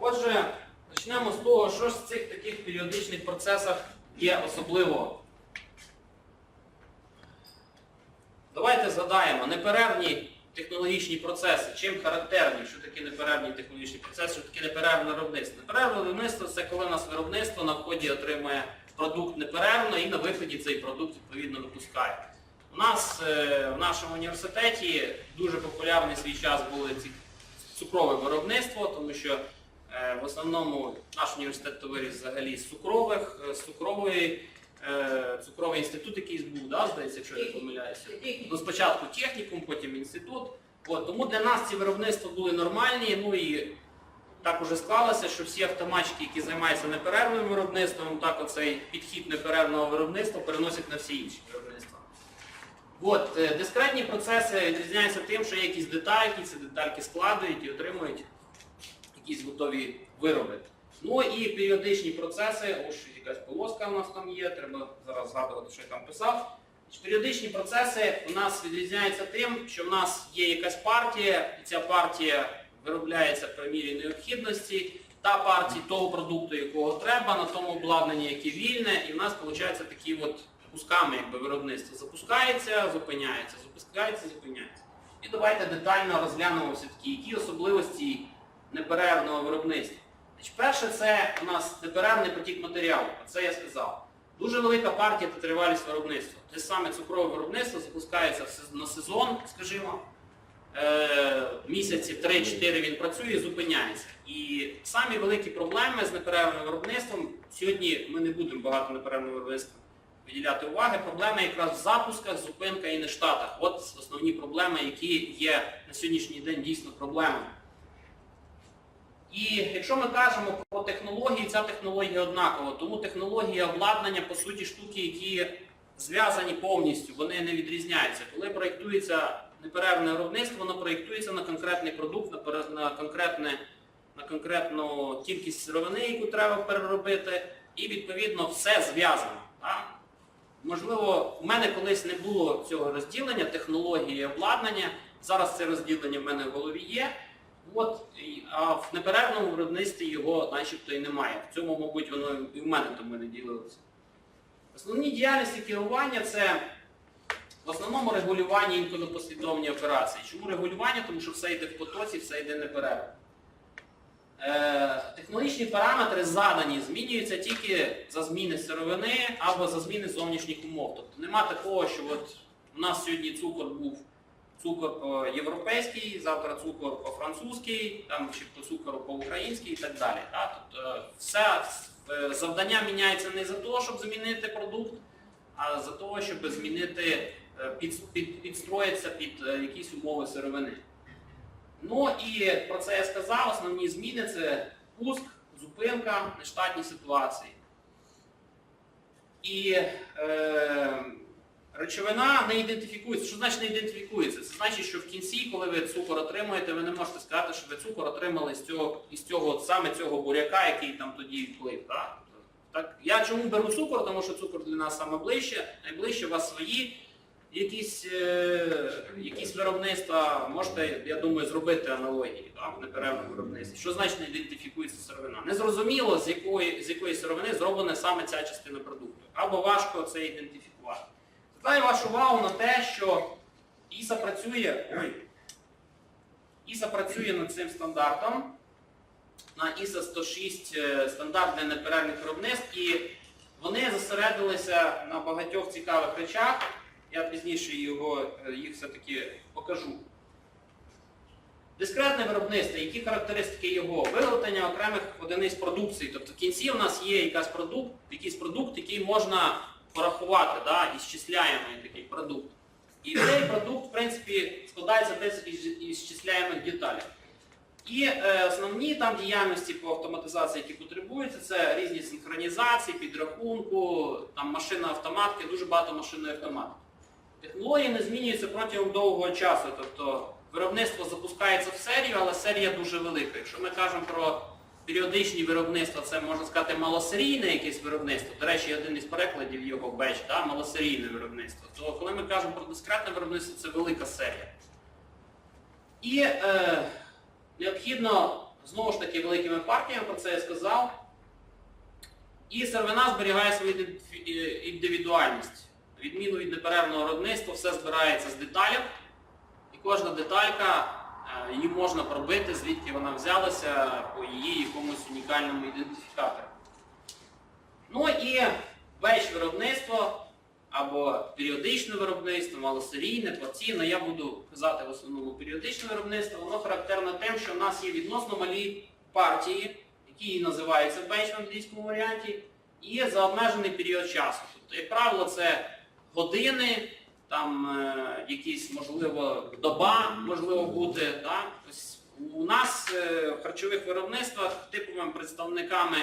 Отже, почнемо з того, що ж в цих таких періодичних процесах є особливого. Давайте згадаємо неперервні технологічні процеси. Чим характерні, що таке неперервні технологічні процеси, що таке неперервне виробництво? Неперервне виробництво це коли у нас виробництво на вході отримує продукт неперервно і на виході цей продукт відповідно випускає. У нас е, в нашому університеті дуже популярний свій час були ці цукрове виробництво, тому що в основному наш університет то виріс взагалі з цукрових, е, з цукрової, е, цукровий інститут якийсь був, да, здається, якщо я не помиляюся. Ну, спочатку технікум, потім інститут. От, тому для нас ці виробництва були нормальні. Ну і так уже склалося, що всі автоматчики, які займаються неперервним виробництвом, так оцей підхід неперервного виробництва переносять на всі інші виробництва. От, е, дискретні процеси відрізняються тим, що є якісь детальки, ці детальки складують і отримують якісь готові вироби. Ну і періодичні процеси, ось якась полоска у нас там є, треба зараз згадувати, що я там писав. Періодичні процеси у нас відрізняються тим, що в нас є якась партія, і ця партія виробляється при мірі необхідності, та партія того продукту, якого треба, на тому обладнанні, яке вільне, і в нас виходить такі от кусками якби, виробництво запускається, зупиняється, запускається, зупиняється. І давайте детально розглянемо все-таки, які особливості неперервного виробництва. Значить, перше, це у нас неперервний потік матеріалу, це я сказав. Дуже велика партія та тривалість виробництва. Те саме цукрове виробництво запускається на сезон, скажімо. Е, місяці 3-4 він працює і зупиняється. І самі великі проблеми з неперервним виробництвом, сьогодні ми не будемо багато неперервного виробництва виділяти уваги, проблеми якраз в запусках, зупинка і нештатах. От основні проблеми, які є на сьогоднішній день дійсно проблемами. І якщо ми кажемо про технології, ця технологія однакова, тому технології обладнання, по суті, штуки, які зв'язані повністю, вони не відрізняються. Коли проєктується неперервне виробництво, воно проєктується на конкретний продукт, на, конкретне, на конкретну кількість сировини, яку треба переробити, і відповідно все зв'язано. Можливо, у мене колись не було цього розділення, технології і обладнання. Зараз це розділення в мене в голові є. От, а в неперервному виробництві його начебто і немає. В цьому, мабуть, воно і в мене тому не ділилося. Основні діяльності керування це в основному регулювання інколи послідовні операції. Чому регулювання? Тому що все йде в потоці, все йде неперервно. Е, технологічні параметри задані, змінюються тільки за зміни сировини або за зміни зовнішніх умов. Тобто нема такого, що от у нас сьогодні цукор був цукор по-європейський, завтра цукор по-французький, там чи по цукору по-український і так далі. Да? Тобто е, все е, завдання міняється не за те, щоб змінити продукт, а за того, щоб змінити, е, під, під, підстроїтися під е, якісь умови сировини. Ну і про це я сказав, основні зміни це пуск, зупинка, нештатні ситуації. І е, речовина не ідентифікується. Що значить не ідентифікується? Це значить, що в кінці, коли ви цукор отримуєте, ви не можете сказати, що ви цукор отримали з цього, із цього, саме цього буряка, який там тоді вплив. Так? Так, я чому беру цукор? Тому що цукор для нас саме ближче, найближче у вас свої якісь, е, якісь виробництва, можете, я думаю, зробити аналогії так, в неперервному виробництві. Що значить не ідентифікується сировина? Незрозуміло, з якої, з якої сировини зроблена саме ця частина продукту. Або важко це ідентифікувати. Звертаю вашу увагу на те, що ІСА працює, ой, ІСА працює над цим стандартом. На ISA 106 е, стандарт для неперервних виробництв, і вони зосередилися на багатьох цікавих речах. Я пізніше його, е, їх все-таки покажу. Дискретне виробництво, які характеристики його? Виготовлення окремих одиниць продукції. Тобто в кінці у нас є якийсь продукт, якийсь продукт, який можна порахувати, да, ісчисляємий такий продукт. І цей продукт, в принципі, складається десь із ісчисляємих деталей. І е, основні там діяльності по автоматизації, які потребуються, це різні синхронізації, підрахунку, там машина автоматки, дуже багато машинної автоматики. Технології не змінюються протягом довгого часу. Тобто виробництво запускається в серію, але серія дуже велика. Якщо ми кажемо про періодичні виробництва, це можна сказати малосерійне якесь виробництво. До речі, один із перекладів його беч, да, малосерійне виробництво. То коли ми кажемо про дискретне виробництво, це велика серія. І е, необхідно знову ж таки великими партіями, про це я сказав. І сировина зберігає свою е, індивідуальність. Відміну від неперервного виробництва, все збирається з деталей, і кожна деталька, її можна пробити, звідки вона взялася по її якомусь унікальному ідентифікатору. Ну і вещь виробництво або періодичне виробництво, малосерійне, порційне. Я буду казати в основному періодичне виробництво. Воно характерно тим, що в нас є відносно малі партії, які називаються бейдж в англійському варіанті, і за обмежений період часу. Тобто, як правило, це години, там е, якісь, можливо, доба можливо бути. Да? Ось у нас е, в харчових виробництвах типовими представниками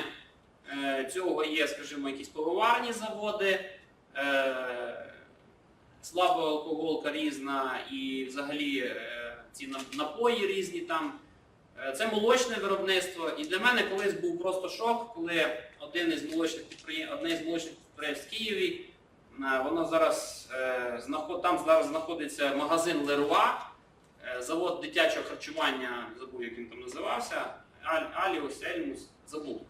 е, цього є, скажімо, якісь пивоварні заводи, е, слабоалкоголка різна і взагалі е, ці напої різні там. Е, Це молочне виробництво. І для мене колись був просто шок, коли один із молочних підприємств, одне із молочних підприємств в Києві, е, воно зараз е, там зараз знаходиться магазин Леруа, е, завод дитячого харчування, забув, як він там називався, Аліус, Ельмус, забув.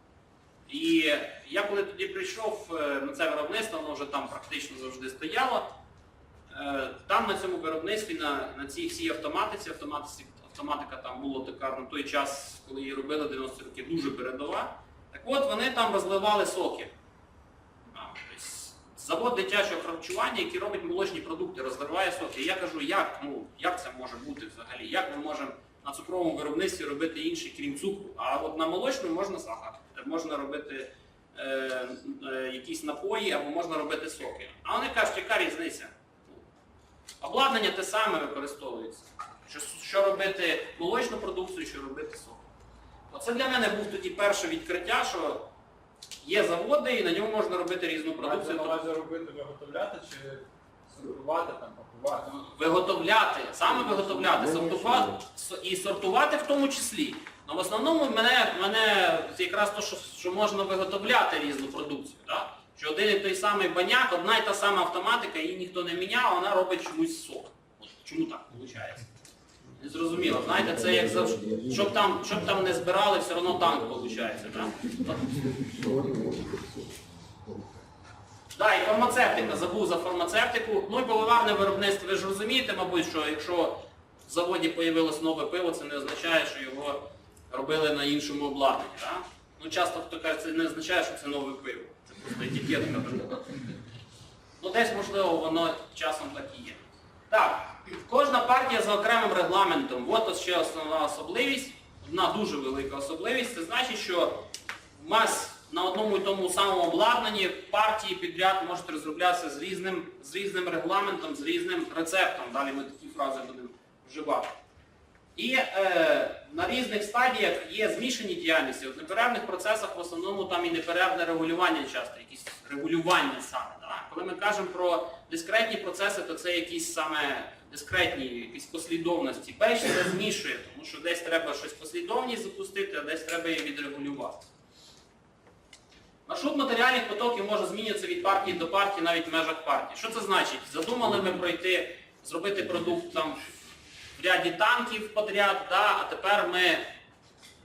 І я коли тоді прийшов на це виробництво, воно вже там практично завжди стояло. Там на цьому виробництві, на, на цій всій автоматиці, автоматиці, автоматика там була така на той час, коли її робили 90 років, дуже передова. Так от вони там розливали соки. Завод дитячого харчування, який робить молочні продукти, розливає соки. Я кажу, як, ну, як це може бути взагалі? Як ми можемо на цукровому виробництві робити інше, крім цукру? А от на молочному можна сахар, можна робити е, е, якісь напої або можна робити соки. А вони кажуть, яка різниця? Обладнання те саме використовується. Що, що робити молочну продукцію, що робити сок. Оце для мене був тоді перше відкриття, що є заводи і на ньому можна робити різну продукцію. увазі робити, виготовляти чи сортувати, там, пакувати? Виготовляти, саме виготовляти, сортувати і сортувати в тому числі. Ну, в основному мене, мене якраз то, що, що можна виготовляти різну продукцію. Так? Що один і той самий баняк, одна і та сама автоматика, її ніхто не міняв, а вона робить чомусь сок. От чому так виходить? Зрозуміло. Знаєте, це як завжди. Щоб там, щоб там не збирали, все одно танк виходить. Так? І фармацевтика, забув за фармацевтику. Ну і пивоварне виробництво, ви ж розумієте, мабуть, що якщо в заводі з'явилось нове пиво, це не означає, що його робили на іншому обладнанні. Да? Ну часто хто каже, це не означає, що це нове пиво. Це просто етикетка. Ну десь, можливо, воно часом так і є. Так, кожна партія за окремим регламентом. От ще основна особливість, одна дуже велика особливість. Це значить, що в нас на одному і тому самому обладнанні партії підряд можуть розроблятися з різним, з різним регламентом, з різним рецептом. Далі ми такі фрази будемо вживати. І е, на різних стадіях є змішані діяльності. От в неперервних процесах в основному там і неперервне регулювання часто, якісь регулювання саме. Да? Коли ми кажемо про дискретні процеси, то це якісь саме дискретні, якісь послідовності. Бейдж це змішує, тому що десь треба щось послідовність запустити, а десь треба її відрегулювати. Маршрут матеріальних потоків може змінюватися від партії до партії навіть в межах партії. Що це значить? Задумали ми пройти, зробити продукт там в ряді танків подряд, да, а тепер ми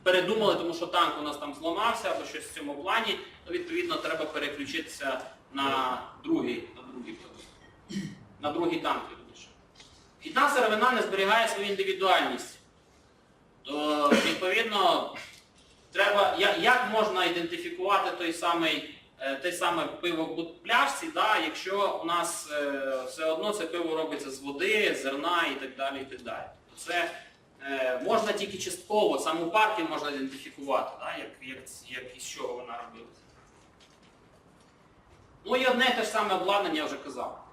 передумали, тому що танк у нас там зламався або щось в цьому плані, то відповідно треба переключитися на другий, на другий. На другий танк. Одна сировина не зберігає свою індивідуальність. То відповідно треба, як можна ідентифікувати той самий, те саме пиво в пляшці, да, якщо у нас е, все одно це пиво робиться з води, зерна і так далі. і так далі. Це е, можна тільки частково, саму партію можна ідентифікувати, да, як, як, як із чого вона робилася. Ну і одне те ж саме обладнання я вже казав.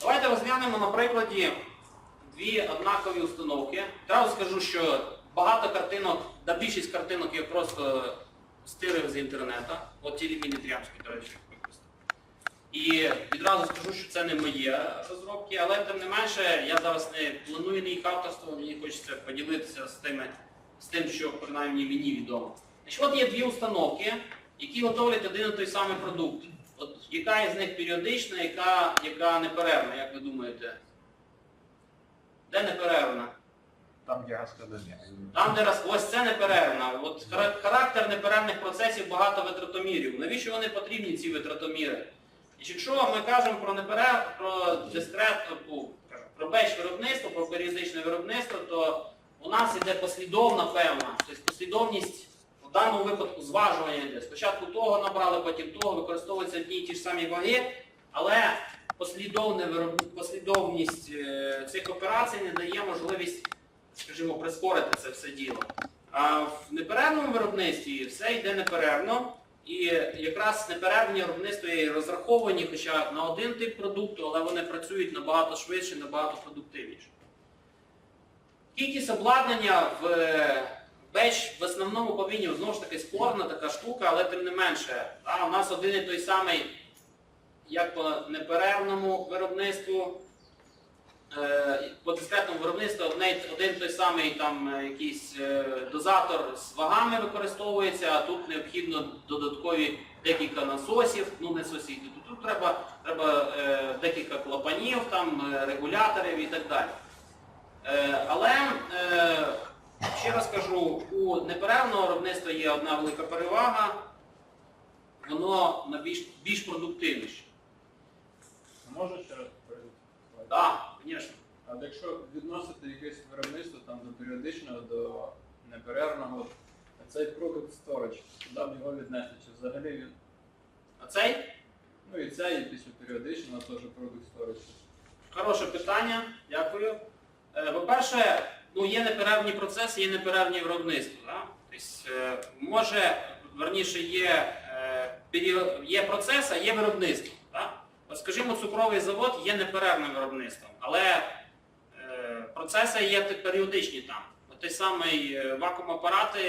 Давайте розглянемо на прикладі дві однакові установки. Одразу скажу, що багато картинок, да більшість картинок я просто стирив з інтернету. От ті ліміни трямські, до речі. І відразу скажу, що це не моє розробки, але тим не менше я зараз не планую ніяк авторство, мені хочеться поділитися з, тими, з тим, що принаймні мені відомо. Значить, от є дві установки, які готовлять один і той самий продукт. От яка із них періодична, яка, яка неперервна, як ви думаєте? Де неперервна? Там є газкадання. Там, де роз... ось це неперервна, От характер неперервних процесів багато витратомірів. Навіщо вони потрібні, ці витратоміри? І якщо ми кажемо про неперерв, про дискрет, ну, про беч виробництво, про періодичне виробництво, то у нас іде послідовна певна, тобто послідовність в даному випадку зважування йде. Спочатку того набрали, потім того, використовуються одні і ті ж самі ваги, але послідовність е, цих операцій не дає можливість, скажімо, прискорити це все діло. А в неперервному виробництві все йде неперервно, і якраз неперервні виробництва є розраховані хоча на один тип продукту, але вони працюють набагато швидше, набагато продуктивніше. Кількість обладнання в беч в основному повинні, знову ж таки, спорна така штука, але тим не менше, да, у нас один і той самий, як по неперервному виробництву, по дискретному виробництву один, той самий там е, якийсь е, дозатор з вагами використовується, а тут необхідно додаткові декілька насосів, ну не сосів, тут, треба, треба е, декілька клапанів, там, е, регуляторів і так далі. Е, але е, ще раз кажу, у неперервного виробництва є одна велика перевага, воно більш, більш продуктивніше. Може ще раз? Так, звісно. А от якщо відносити якесь виробництво там до періодичного, до неперервного, цей продукт storage, куди б його віднести? Чи взагалі він? А цей Ну і цей, і після періодичного теж продукт storage. хороше питання, дякую. Е, По-перше, ну, є неперервні процеси, є неперервні виробництва. Да? Тобто, е, може, верніше, є, е, є процес, а є виробництво. Да? Скажімо, цукровий завод є неперервним виробництвом, але е, процеси є періодичні там. Той самий е, вакуум-апарати,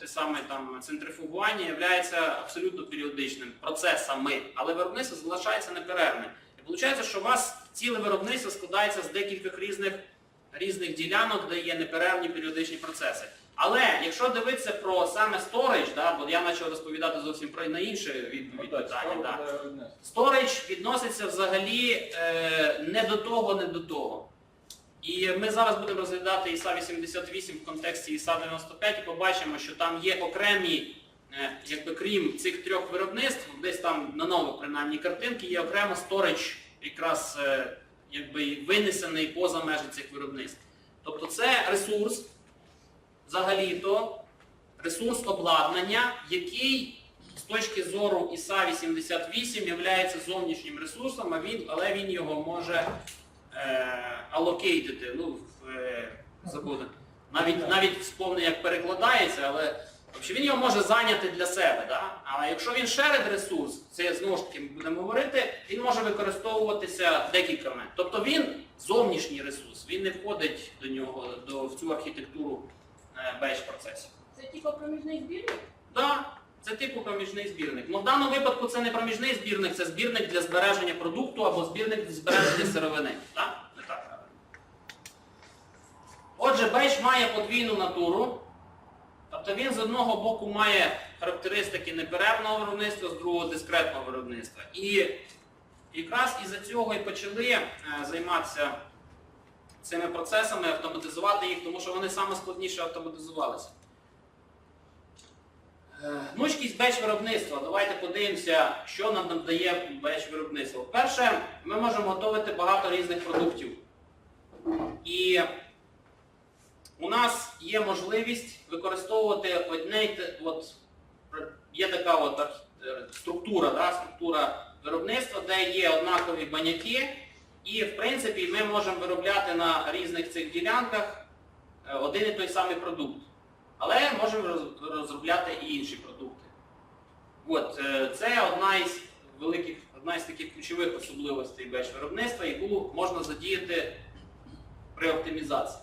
те саме там центрифугування є абсолютно періодичним процесами, але виробництво залишається неперервним. І виходить, що у вас ціле виробництво складається з декількох різних, різних ділянок, де є неперервні періодичні процеси. Але якщо дивитися про саме storage, да, бо я почав розповідати зовсім про на інше від, питання. Да. буде відноситься взагалі е, не до того, не до того. І ми зараз будемо розглядати ISA 88 в контексті ISA 95 і побачимо, що там є окремі, е, якби крім цих трьох виробництв, десь там на нових принаймні картинки, є окремо storage якраз е, якби винесений поза межі цих виробництв. Тобто це ресурс, взагалі-то, ресурс обладнання, який з точки зору ISA 88 є зовнішнім ресурсом, а він, але він його може е, allocatити, ну, в, е, забуду. Навіть, навіть вспомню, як перекладається, але взагалі, він його може зайняти для себе. Да? А якщо він shared ресурс, це знову ж таки ми будемо говорити, він може використовуватися декількома. Тобто він зовнішній ресурс, він не входить до нього, до, в цю архітектуру е, бейдж процесів. Це типу проміжний збірник? Так, це типу проміжний збірник. Ну в даному випадку це не проміжний збірник, це збірник для збереження продукту або збірник для збереження сировини. Так? Не так. Отже, бейдж має подвійну натуру. Тобто він з одного боку має характеристики неперервного виробництва, з другого дискретного виробництва. І якраз із-за цього і почали е, займатися цими процесами, автоматизувати їх, тому що вони саме складніше автоматизувалися. Е, Гнучкість беч виробництва. Давайте подивимося, що нам дає беч виробництво. Перше, ми можемо готувати багато різних продуктів. І у нас є можливість використовувати одне, от, є така от е, структура, да, структура виробництва, де є однакові баняки, і в принципі ми можемо виробляти на різних цих ділянках е, один і той самий продукт. Але можемо розробляти і інші продукти. От, е, це одна із великих, одна із таких ключових особливостей беч виробництва, яку можна задіяти при оптимізації.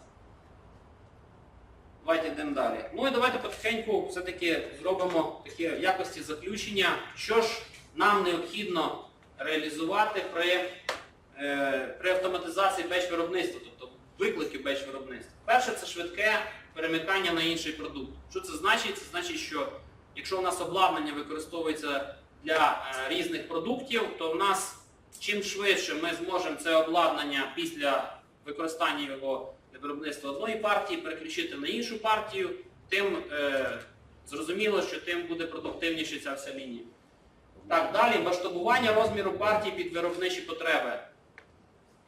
Давайте йдемо далі. Ну і давайте потихеньку все-таки зробимо такі якості заключення, що ж нам необхідно реалізувати при, е, при автоматизації беч виробництва, тобто виклики беч виробництва. Перше це швидке перемикання на інший продукт. Що це значить? Це значить, що якщо у нас обладнання використовується для е, різних продуктів, то в нас чим швидше ми зможемо це обладнання після використання його виробництва одної партії переключити на іншу партію, тим е, Зрозуміло, що тим буде продуктивніше ця вся лінія. Так, далі масштабування розміру партії під виробничі потреби.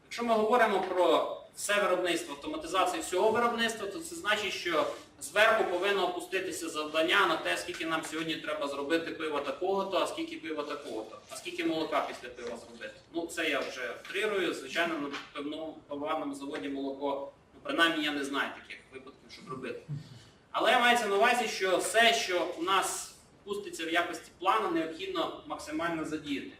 Якщо ми говоримо про все виробництво, автоматизацію всього виробництва, то це значить, що зверху повинно опуститися завдання на те, скільки нам сьогодні треба зробити пива такого-то, а скільки пива такого-то, а скільки молока після пива зробити. Ну, це я вже втрирую. Звичайно, на певному пивоварному заводі молоко, принаймні я не знаю таких випадків, щоб робити. Але мається на увазі, що все, що у нас пуститься в якості плану, необхідно максимально задіяти.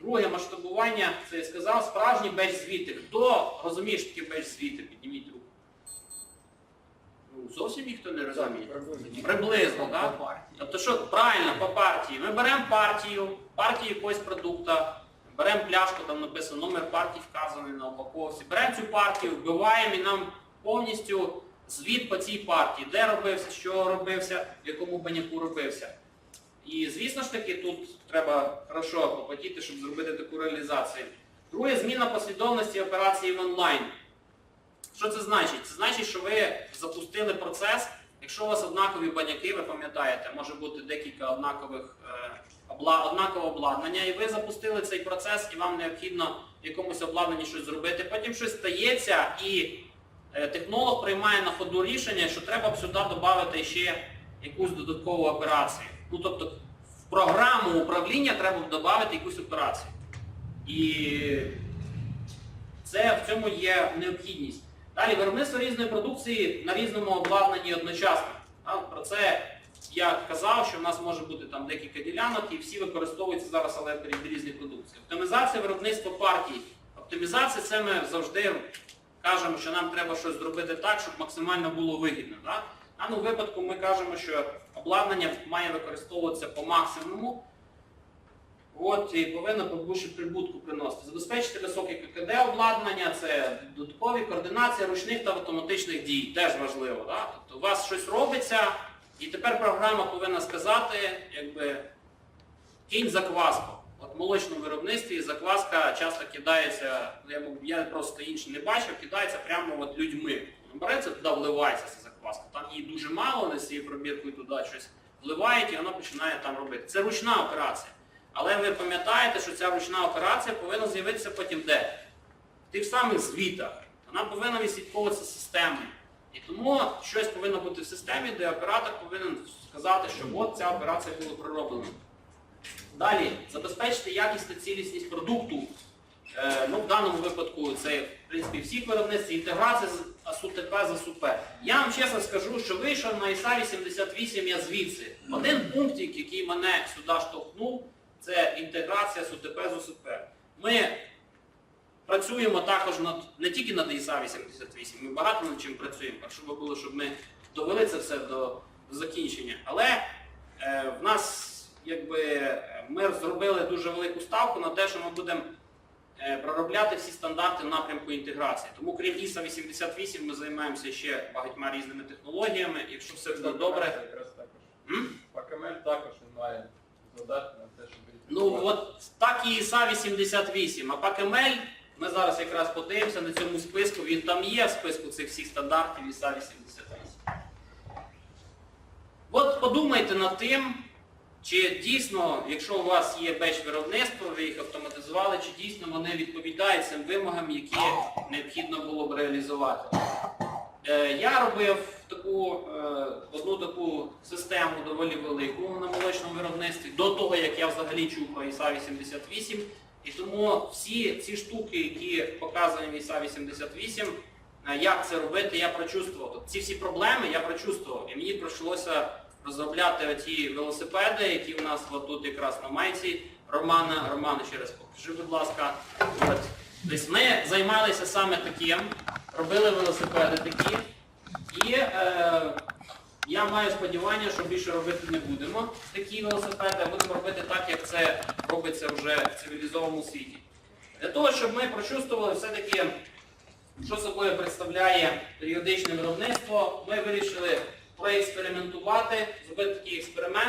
Друге масштабування, це я сказав, справжні беч-звіти. Хто розуміє, що таке беч-звіти? Підніміть руку. Ну, зовсім ніхто не розуміє. Приблизно, так? Тобто що правильно по партії? Ми беремо партію, партію якогось продукта, беремо пляшку, там написано номер партії вказаний на упаковці, беремо цю партію, вбиваємо і нам повністю звіт по цій партії, де робився, що робився, в якому баняку робився. І звісно ж таки, тут треба хорошо попотіти, щоб зробити таку реалізацію. Друге, зміна послідовності операції в онлайн. Що це значить? Це значить, що ви запустили процес. Якщо у вас однакові баняки, ви пам'ятаєте, може бути декілька однакових е, однакове обладнання, і ви запустили цей процес, і вам необхідно в якомусь обладнанні щось зробити. Потім щось стається, і технолог приймає на ходу рішення, що треба б сюди додати ще якусь додаткову операцію. Ну тобто в програму управління треба б додати якусь операцію. І це в цьому є необхідність. Далі виробництво різної продукції на різному обладнанні одночасно. Про це я казав, що в нас може бути там декілька ділянок і всі використовуються зараз, але різні продукції. Оптимізація виробництва партій. Оптимізація це ми завжди кажемо, що нам треба щось зробити так, щоб максимально було вигідно. Да? В даному випадку ми кажемо, що обладнання має використовуватися по максимуму. От, і повинно побільше прибутку приносити. Забезпечити високе ККД обладнання, це додаткові координація ручних та автоматичних дій, теж важливо. Да? Тобто у вас щось робиться, і тепер програма повинна сказати, якби кінь закваску. От в молочному виробництві закваска часто кидається, я, просто інше не бачив, кидається прямо от людьми. Береться туди, вливається ця закваска. Там її дуже мало, вони з цією пробіркою туди щось вливають і вона починає там робити. Це ручна операція. Але ви пам'ятаєте, що ця ручна операція повинна з'явитися потім де? В тих самих звітах. Вона повинна відслідковуватися системою. І тому щось повинно бути в системі, де оператор повинен сказати, що от ця операція була пророблена. Далі, забезпечити якість та цілісність продукту. Е, ну, в даному випадку це в принципі всіх виробництв, інтеграція з АСУТП з АСУП. Я вам чесно скажу, що вийшов на ІСА 88 я звідси. Один пунктик, який мене сюди штовхнув, це інтеграція з УТП з УСП. Ми працюємо також над не тільки над ІСА 88, ми багато над чим працюємо, якщо би було, щоб ми довели це все до, до закінчення. Але е, в нас якби е, ми зробили дуже велику ставку на те, що ми будемо е, проробляти всі стандарти напрямку інтеграції. Тому крім ІСА 88 ми займаємося ще багатьма різними технологіями. Якщо все буде добре. ПКМЛ також він має задати на те, щоб Ну от так і ІСА 88, а ПАКМЛ, ми зараз якраз подивимося на цьому списку, він там є в списку цих всіх стандартів ІСА 88. От подумайте над тим, чи дійсно, якщо у вас є беч виробництво, ви їх автоматизували, чи дійсно вони відповідають цим вимогам, які необхідно було б реалізувати. Е, Я робив таку, е, одну таку систему доволі велику на молочному виробництві до того, як я взагалі чув про ІСА 88. І тому всі ці штуки, які показані в ІСА 88, е, як це робити, я прочувствував. Ці всі проблеми я прочувствував. І мені прийшлося розробляти оті велосипеди, які в нас от тут якраз на майці. Романа, Романа, ще раз покажи, будь ласка. От. Тобто ми займалися саме таким, робили велосипеди такі. І е, я маю сподівання, що більше робити не будемо такі велосипеди, а будемо робити так, як це робиться вже в цивілізованому світі. Для того, щоб ми прочувствували все-таки, що собою представляє періодичне виробництво, ми вирішили проекспериментувати, зробити такий експеримент.